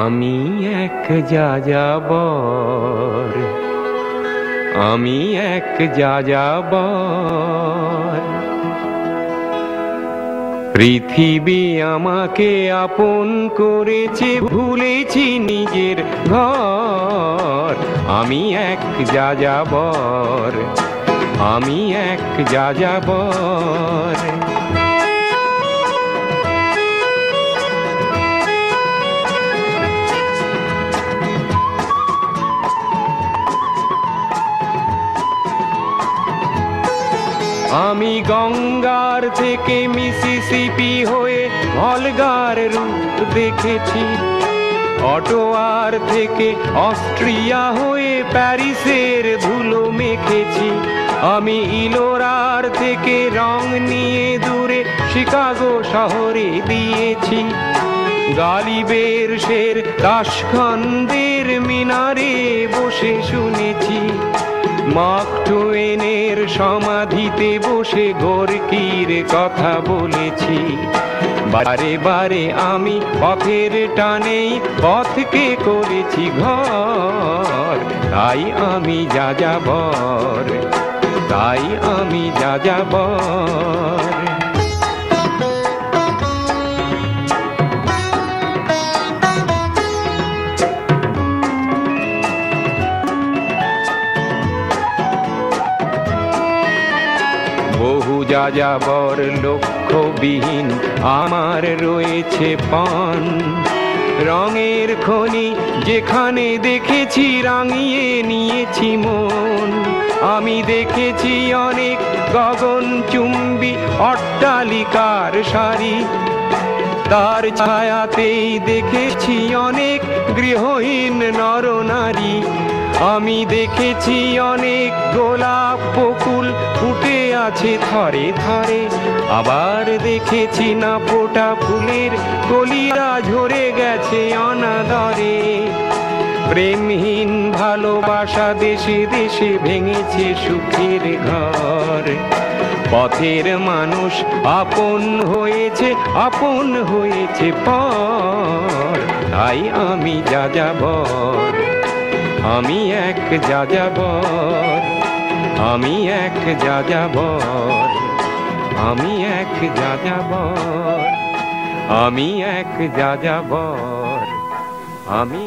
আমি এক যা যাযাবর, আমি এক যা যাযাবর। পৃথিবী আমাকে আপন করেছে, ভুলেছি নিজের ঘর। আমি এক যা যাযাবর, আমি এক যা যাযাবর। আমি গঙ্গার থেকে মিসিসিপি হয়ে ভলগার রূপ দেখেছি। অটোয়ার থেকে অস্ট্রিয়া হয়ে প্যারিসের ধুলো মেখেছি। আমি ইলোরার থেকে রং নিয়ে দূরে শিকাগো শহরে দিয়েছি। গালিবের শের তাসখন্দের মিনারে বসে শুনেছি। মার্ক টুয়েনের সমাধিতে বসে গোরকির কথা বলেছি। বারে বারে আমি পথের টানেই পথকে করেছি ঘর। তাই আমি যা যাবর তাই আমি যা যাবর বহু যাযাবর লক্ষ্যবিহীন আমার রয়েছে পান। রঙের খনি যেখানে দেখেছি, রাঙিয়ে নিয়েছি মন। আমি দেখেছি অনেক গগন চুম্বি অট্টালিকার সারি। তার ছায়াতেই দেখেছি অনেক গৃহহীন নরনারী। আমি দেখেছি অনেক গোলাপ বকুল আছে থরে থরে আবার দেখেছি না ফোটা ফুলের কলিরা ঝরে গেছে অনাদরে। প্রেমহীন ভালোবাসা দেশে দেশে ভেঙেছে সুখের ঘর। পথের মানুষ আপন হয়েছে আপন হয়েছে পর। তাই আমি যা যাবর আমি এক যাযাবর। আমি এক যাযাবর আমি এক যাযাবর আমি এক যাযাবর আমি